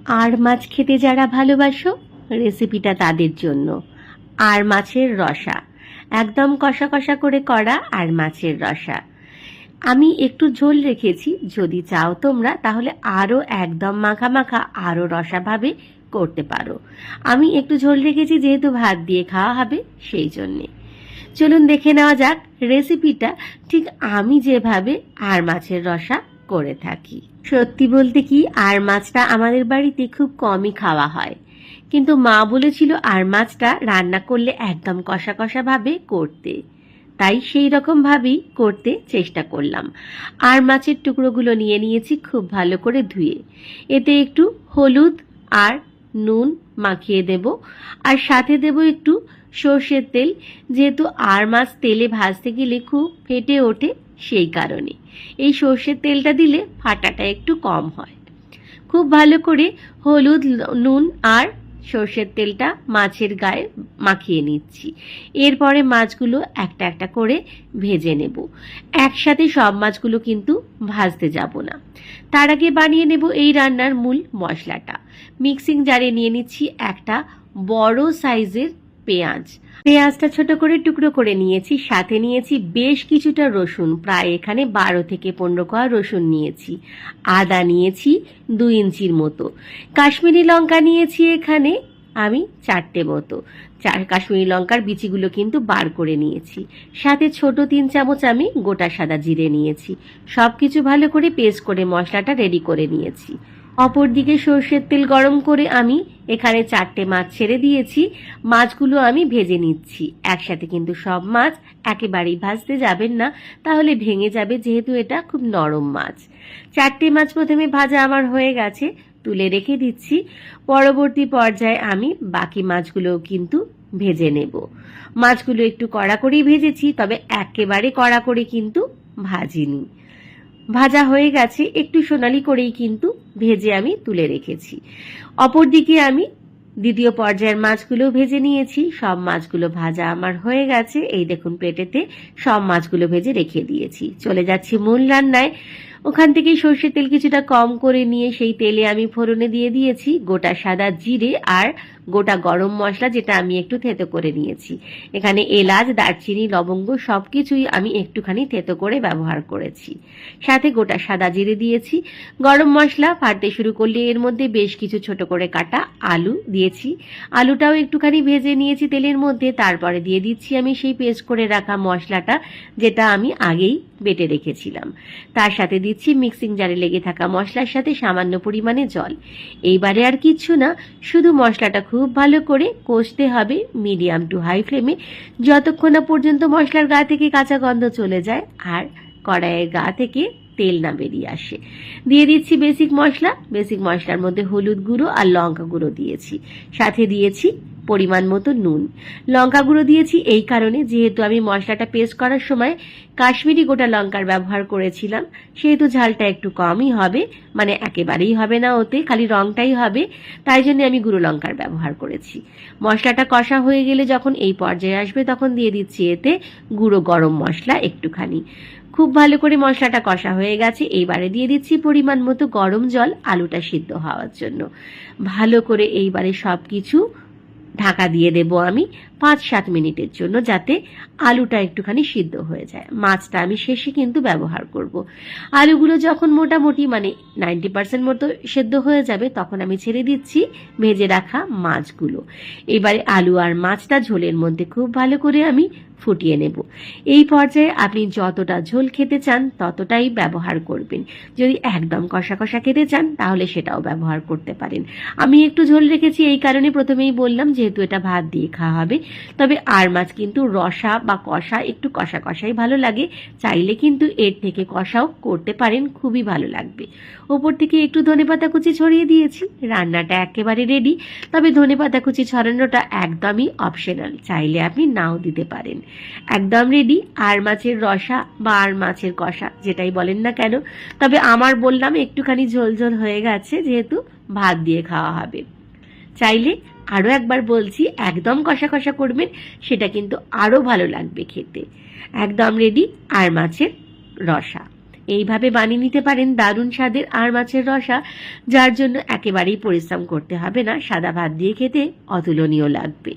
আর মাছ খেতে যারা ভালোবাসো রেসিপিটা তাদের জন্য। আর মাছের রসা, একদম কষা কষা করে করা আর মাছের রসা। আমি একটু ঝোল রেখেছি, যদি চাও তোমরা তাহলে আরও একদম মাখা মাখা আরও রসাভাবে করতে পারো। আমি একটু ঝোল রেখেছি, যেহেতু ভাত দিয়ে খাওয়া হবে সেই জন্যে। চলুন দেখে নেওয়া যাক রেসিপিটা ঠিক আমি যেভাবে আর মাছের রসা করে থাকি। সত্যি বলতে কি, আর মাছটা আমাদের বাড়িতে খুব কমই খাওয়া হয়। কিন্তু মা বলেছিল আর মাছটা রান্না করলে একদম কষা কষা ভাবে করতে। তাই সেই রকম ভাবেই করতে চেষ্টা করলাম। আর মাছের টুকরোগুলো নিয়ে নিয়েছি খুব ভালো করে ধুয়ে। এতে একটু হলুদ আর নুন মাখিয়ে দেব। আর সাথে দেব একটু সর্ষের তেল। যেহেতু আর মাছ তেলে ভাজতে গেলে খুব ফেটে ওঠে সেই কারণে। এই সর্ষের তেলটা দিলে ফাটাটা একটু কম হয়। খুব ভালো করে হলুদ, নুন আর সর্ষের তেলটা মাছের গায়ে মাখিয়ে নিচ্ছি। এরপরে মাছগুলো একটা একটা করে ভেজে নেব। একসাথে সব মাছগুলো কিন্তু ভাজতে যাব না। তার আগে বানিয়ে নেব এই রান্নার মূল মশলাটা। মিক্সিং জারে নিয়ে নিচ্ছি একটা বড় সাইজের পেঁয়াজ। পেঁয়াজটা ছোট করে টুকরো করে নিয়েছি, সাথে নিয়েছি বেশ কিছুটা রসুন, প্রায় এখানে বারো থেকে পনেরো কোয়া রসুন নিয়েছি। আদা নিয়েছি দুই ইঞ্চির মতো। কাশ্মীরি লঙ্কা নিয়েছি এখানে আমি চারটে মতো। কাশ্মীরি লঙ্কার বিচিগুলো কিন্তু বার করে নিয়েছি। সাথে ছোট তিন চামচ আমি গোটা সাদা জিরে নিয়েছি। সব কিছু ভালো করে পেস্ট করে মশলাটা রেডি করে নিয়েছি। অপরদিকে সর্ষের তেল গরম করে আমি এখানে চারটে মাছ ছেড়ে দিয়েছি। মাছগুলো আমি ভেজে নিচ্ছি। একসাথে কিন্তু সব মাছ একেবারেই ভাজতে যাবেন না, তাহলে ভেঙে যাবে যেহেতু এটা খুব নরম মাছ। চারটে মাছ প্রথমে ভাজা আমার হয়ে গেছে, তুলে রেখে দিচ্ছি। পরবর্তী পর্যায়ে আমি বাকি মাছগুলোও কিন্তু ভেজে নেব। মাছগুলো একটু কড়া করেই ভেজেছি, তবে একেবারে কড়া করে কিন্তু ভাজিনি। ভাজা হয়ে গেছে, একটু সোনালি করেই কিন্তু ভেজে আমি তুলে রেখেছি। অপরদিকে আমি দ্বিতীয় পর্যায়ের মাছগুলো ভেজে নিয়েছি। সব মাছগুলো ভাজা আমার হয়ে গেছে। এই দেখুন প্লেটেতে সব মাছগুলো ভেজে রেখে দিয়েছি। চলে যাচ্ছি মূল রান্নায়। ওখান থেকে সর্ষের তেল কিছুটা কম করে নিয়ে সেই তেলে আমি ফোড়নে দিয়ে দিয়েছি, গোটা সাদা জিরে আর গোটা গরম মশলা যেটা আমি একটু থেতো করে নিয়েছি। এখানে এলাচ, দারচিনি, লবঙ্গ সব কিছুই আমি একটুখানি থেতো করে ব্যবহার করেছি। সাথে গোটা সাদা জিরে দিয়েছি। গরম মশলা ফাটতে শুরু করলে এর মধ্যে বেশ কিছু ছোট করে কাটা আলু দিয়েছি। আলুটাও একটুখানি ভেজে নিয়েছি তেলের মধ্যে, তারপরে দিয়ে দিচ্ছি আমি সেই পেস্ট করে রাখা মশলাটা যেটা আমি আগেই বেটে রেখেছিলাম। তার সাথে দিচ্ছি মিক্সিং জারে লেগে থাকা মশলার সাথে সামান্য পরিমাণে জল। এইবারে আর কিচ্ছু না, শুধু মশলাটা খুব ভালো করে কষতে হবে মিডিয়াম টু হাই ফ্লেমে, যতক্ষণ না পর্যন্ত মশলার গা থেকে কাঁচা গন্ধ চলে যায় আর কড়াইয়ের গা থেকে তেল না বেরিয়ে আসে। দিয়ে দিচ্ছি বেসিক মশলা, বেসিক মশলার মধ্যে হলুদ গুঁড়ো আর লঙ্কা গুঁড়ো দিয়েছি। সাথে দিয়েছি পরিমাণ মতো নুন। লঙ্কা গুঁড়ো দিয়েছি এই কারণে, যেহেতু আমি মশলাটা পেস্ট করার সময় কাশ্মীরি গোটা লঙ্কার ব্যবহার করেছিলাম, সেহেতু ঝালটা একটু কমই হবে মানে একেবারেই হবে না ওতে, খালি রংটাই হবে, তাই জন্য আমি গুঁড়ো লঙ্কার ব্যবহার করেছি। মশলাটা কষা হয়ে গেলে যখন এই পর্যায়ে আসবে, তখন দিয়ে দিচ্ছি এতে গুঁড়ো গরম মশলা একটুখানি। খুব ভালো করে মশলাটা কষা হয়ে গেছে, এইবারে দিয়ে দিচ্ছি পরিমাণ মতো গরম জল, আলুটা সিদ্ধ হওয়ার জন্য। ভালো করে এইবারে সব কিছু ঢাকা দিয়ে দেব আমি পাঁচ সাত মিনিটের জন্য যাতে আলুটা একটুখানি সিদ্ধ হয়ে যায়। মাছটা আমি শেষে কিন্তু ব্যবহার করব। আলুগুলো যখন মোটামুটি মানে নাইনটি পার্সেন্ট মতো সেদ্ধ হয়ে যাবে তখন আমি ছেড়ে দিচ্ছি ভেজে রাখা মাছগুলো। এবারে আলু আর মাছটা ঝোলের মধ্যে খুব ভালো করে আমি ফুটিয়ে নেব। এই পর্যায়ে আপনি যতটা ঝোল খেতে চান, ততটাই ব্যবহার করবেন। যদি একদম কষা কষা খেতে চান, তাহলে সেটাও ব্যবহার করতে পারেন। আমি একটু ঝোল রেখেছি, এই কারণে প্রথমেই বললাম যেহেতু এটা ভাত দিয়ে খাওয়া হবে। তবে আর মাছ কিন্তু রসা বা কষা একটু কষা কষাই ভালো লাগে। চাইলে কিন্তু এর থেকে কষাও করতে পারেন, খুবই ভালো লাগবে। ওপর থেকে একটু ধনেপাতা কুচি ছড়িয়ে দিয়েছি। রান্নাটা একেবারে রেডি তবে ধনেপাতা কুচি ছড়ানোটা একদমই অপশনাল চাইলে আপনি নাও দিতে পারেন। একদম রেডি আর মাছের রসা বা আর মাছের কষা, যেটাই বলেন না কেন। তবে আমার বললাম একটুখানি ঝোল ঝোল হয়ে গেছে, যেহেতু ভাত দিয়ে খাওয়া হবে। চাইলে আরও একবার বলছি, একদম কষা কষা করবেন, সেটা কিন্তু আরও ভালো লাগবে খেতে। একদম রেডি আর মাছের রসা। এইভাবে বানিয়ে নিতে পারেন দারুণ স্বাদের আর মাছের রসা, যার জন্য একেবারেই পরিশ্রম করতে হবে না, সাদা ভাত দিয়ে খেতে অতুলনীয় লাগবে।